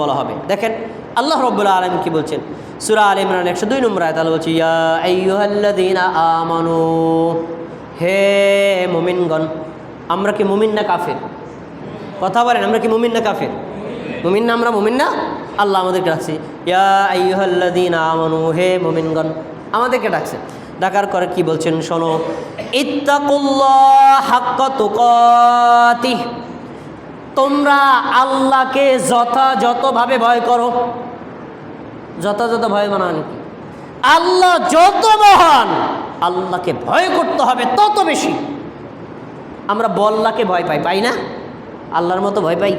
বলা হবে। দেখেন, আল্লাহ রব্বুল্লাহ আলম কি বলছেন? সুরা আল ইমরান একশো দুই নম্বর আয়তাল বলছি আমানু, হে মুমিনগণ, আমরা কি মুমিন না কাফের? কথা বলেন, আমরা কি মুমিন না কাফের? মুমিন না, আমরা মুমিন না? আল্লাহ আমাদেরকে ডাকছে, ইয়া আইয়ুহাল্লাযীনা আমানু, হে মুমিনগণ, আমাদেরকে ডাকছে। ডাকার করে কি বলছেন, শোনো, ইত্তাকুল্লাহ হাক্কা তোমরা আল্লাহকে যথাযথভাবে ভয় করো। যথাযথ ভয় মানান কি? আল্লাহ যত মহান, আল্লাহকে ভয় করতে হবে তত বেশি। আমরা বল্লাকে ভয় পাই পাই না? আল্লাহর মতো ভয় পাই।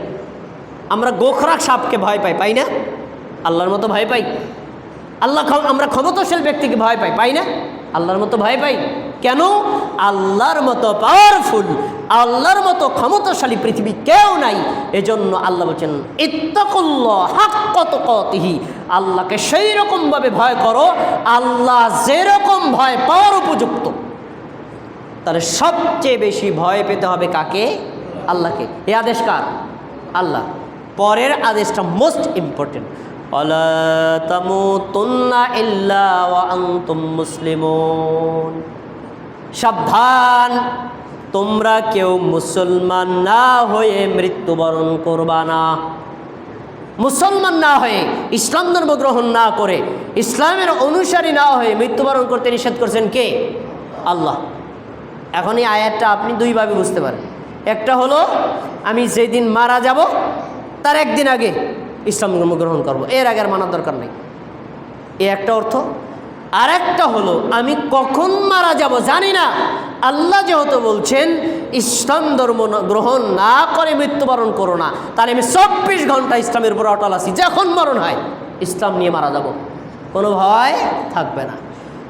আমরা গোখরা সাপকে ভয় পাই পাই না? আল্লাহর মতো ভয় পাই। আল্লাহ আমরা ক্ষমতাশীল ব্যক্তিকে ভয় পাই পাই না? আল্লাহর মতো ভয় পাই। কেন? আল্লাহর মতো পাওয়ারফুল আল্লাহর মতো ক্ষমতাশালী পৃথিবী কেউ নাই। এজন্য আল্লাহ বলছেন, ইত্তাকুল্লাহ আল্লাহকে সেই রকমভাবে ভয় করো, আল্লাহ যেরকম ভয় পাওয়ার উপযুক্ত। তাহলে সবচেয়ে বেশি ভয় পেতে হবে কাকে? আল্লাহকে। এ আদেশ কার? আল্লাহ। পরের আদেশটা মোস্ট ইম্পর্টেন্ট মুসলিমন। সাবধান। তোমরা কেউ মুসলমান না হয়ে মৃত্যুবরণ করবা না। মুসলমান না হয়ে, ইসলাম ধর্ম গ্রহণ না করে, ইসলামের অনুসারী না হয়ে মৃত্যুবরণ করতে নিষেধ করছেন কে? আল্লাহ। এখন এই আয়াতটা আপনি দুইভাবে বুঝতে পারেন। একটা হলো, আমি যেদিন মারা যাব, তার একদিন আগে ইসলাম ধর্ম গ্রহণ করব। এর আগে আর মানার দরকার নেই। এ একটা অর্থ। আর একটা হলো, আমি কখন মারা যাব জানি না। আল্লাহ যেহেতু বলছেন, ইসলাম ধর্ম গ্রহণ না করে মৃত্যুবরণ করো না। তাহলে আমি চব্বিশ ঘণ্টা ইসলামের উপর অটল আছি, যখন মরণ হয়, ইসলাম নিয়ে মারা যাব। কোনো ভয় থাকবে না।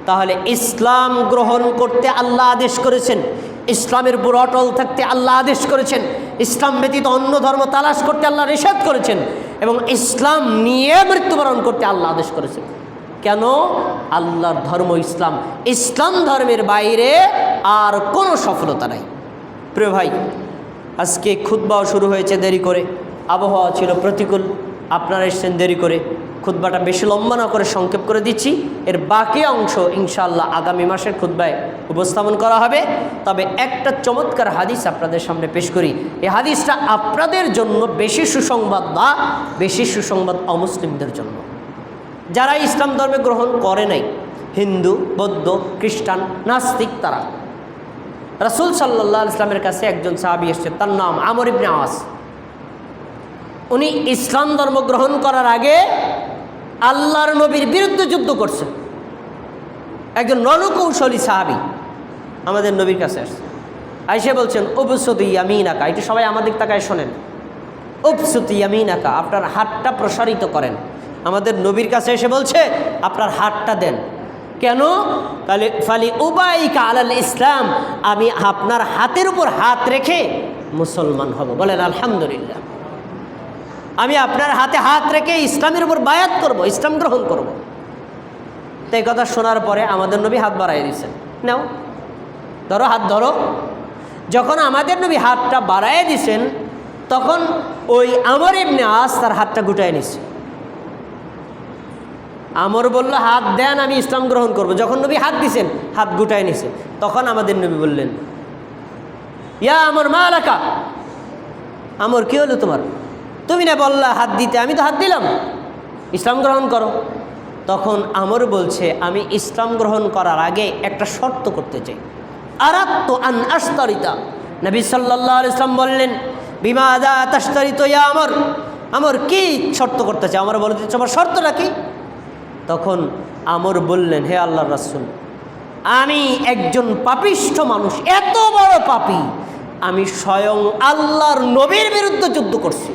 তাহলে ইসলাম গ্রহণ করতে আল্লাহ আদেশ করেছেন, ইসলামের উপর অটল থাকতে আল্লাহ আদেশ করেছেন, ইসলাম ব্যতীত অন্য ধর্ম তালাশ করতে আল্লাহ নিষেধ করেছেন, এবং ইসলাম নিয়ে মৃত্যুবরণ করতে আল্লাহ আদেশ করেছেন। কেন? আল্লাহর ধর্ম ইসলাম। ইসলাম ধর্মের বাইরে আর কোনো সফলতা নাই। প্রিয় ভাই, আজকে খুতবাও শুরু হয়েছে দেরি করে। আবহাওয়া ছিল প্রতিকূল। আপনারা এসছেন দেরি করে। খুতবাটা বেশি লম্বা না করে সংক্ষেপ করে দিচ্ছি। এর বাকি অংশ ইনশাআল্লাহ আগামী মাসের খুতবায় উপস্থাপন করা হবে। তবে একটা চমৎকার হাদিস আপনাদের সামনে পেশ করি। এই হাদিসটা আপনাদের জন্য বেশি সুসংবাদ না, বেশি সুসংবাদ অমুসলিমদের জন্য। যারা ইসলাম ধর্মে গ্রহণ করে নাই, হিন্দু, বৌদ্ধ, খ্রিস্টান, নাস্তিক তারা। রাসুল সাল্লাহ ইসলামের কাছে একজন সাহাবি এসছে, তার নাম আমর ইবনে আওয়াজ উনি ইসলাম ধর্ম গ্রহণ করার আগে আল্লাহর নবীর বিরুদ্ধে যুদ্ধ করছে একজন রণকৌশলী সাহাবি আমাদের নবীর কাছে আসছে। আইসে বলছেন উপসতি ইয়ামিনাকা। এটা সবাই আমাদের তাকায় শোনেন। উপসতি ইয়ামিনাকা। আপনার হাতটা প্রসারিত করেন। আমাদের নবীর কাছে এসে বলছে, আপনার হাতটা দেন। কেন? তাহলে, ফালি উবাইকা আলাল ইসলাম। আমি আপনার হাতের উপর হাত রেখে মুসলমান হব। বলেন, আলহামদুলিল্লাহ। আমি আপনার হাতে হাত রেখে ইসলামের উপর বায়াত করব, ইসলাম গ্রহণ করব। তো এই কথা শোনার পরে আমাদের নবী হাত বাড়াই দিয়েছেন। নাও, ধরো, হাত ধরো। যখন আমাদের নবী হাতটা বাড়াই দিছেন তখন ওই আমর এমনি আজ তার হাতটা গুটায় নিছে আমর বলল, হাত দেন, আমি ইসলাম গ্রহণ করব। যখন নবী হাত দিছেন, হাত গুটায় নিছে। তখন আমাদের নবী বললেন, ইয়া আমর, মা এলাকা আমর, কি হলো তোমার? তুমি না বললা হাত দিতে, আমি তো হাত দিলাম। ইসলাম গ্রহণ করো। তখন আমর বলছে, আমি ইসলাম গ্রহণ করার আগে একটা শর্ত করতে চাই। আরাত্ত আন আস্তরিতা নবী সাল্লাহ ইসলাম বললেন বিমা আদা তাস্তরিত ইয়া আমর। আমর, কি শর্ত করতে চাই আমার বলে দিচ্ছে আমার শর্তটা কি? তখন আমর বললেন, হে আল্লাহ রাসুল, আমি একজন পাপিষ্ঠ মানুষ, এত বড় পাপি। আমি স্বয়ং আল্লাহর নবীর বিরুদ্ধে যুদ্ধ করছি।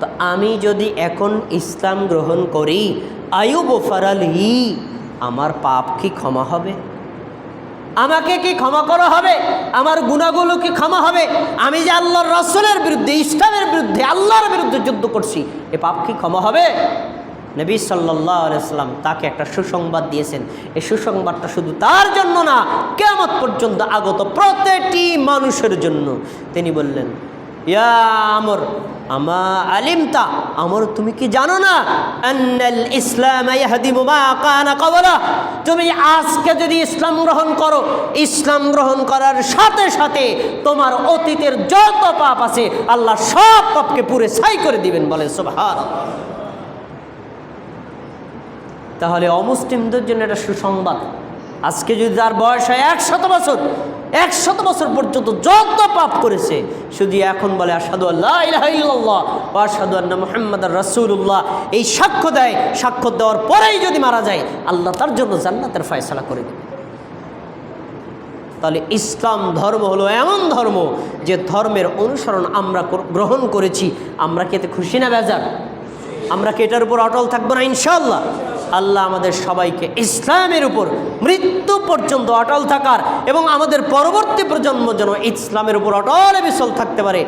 তো আমি যদি এখন ইসলাম গ্রহণ করি আয়ুব ফারালি আমার পাপ কি ক্ষমা হবে? আমাকে কি ক্ষমা করা হবে? আমার গুণাগুলো কি ক্ষমা হবে? আমি যে আল্লাহর রসুলের বিরুদ্ধে, ইসলামের বিরুদ্ধে, আল্লাহর বিরুদ্ধে যুদ্ধ করছি, এ পাপ কি ক্ষমা হবে? নবী সাল্লাহ আলাইসাল্লাম তাকে একটা সুসংবাদ দিয়েছেন। এই সুসংবাদটা শুধু তার জন্য না কেমন পর্যন্ত আগত প্রতিটি মানুষের জন্য। তিনি বললেন, ইয়া আমর আমা আলিমতা, আমর তুমি কি জানো না? আন্নাল ইসলাম তুমি আজকে যদি ইসলাম গ্রহণ করো, ইসলাম গ্রহণ করার সাথে সাথে তোমার অতীতের যত পাপ আছে, আল্লাহ সব পাপকে পুরে ছাই করে দিবেন বলে, সুবহানাল্লাহ। তাহলে অমুসলিমদের জন্য এটা সুসংবাদ। আজকে যদি তার বয়স হয় একশত বছর একশত বছর পর্যন্ত যত পাপ করেছে, শুধু এখন বলে আসাদু আল্লাহ আসাদু আন্না মোহাম্মদ রাসূলুল্লাহ। এই সাক্ষ্য দেয়, সাক্ষ্য দেওয়ার পরেই যদি মারা যায়, আল্লাহ তার জন্য জান্নাতের ফয়সলা করে দেবে। তাহলে ইসলাম ধর্ম হলো এমন ধর্ম যে ধর্মের অনুসরণ আমরা গ্রহণ করেছি, আমরা কি এতে খুশি না বেজার? আমরা কি এটার উপর অটল থাকব না ইনশাল্লাহ আল্লাহ আমাদের সবাইকে ইসলামের উপর মৃত্যু পর্যন্ত অটল থাকার এবং আমাদের পরবর্তী প্রজন্ম যেন ইসলামের উপর অটল বিচল থাকতে পারে।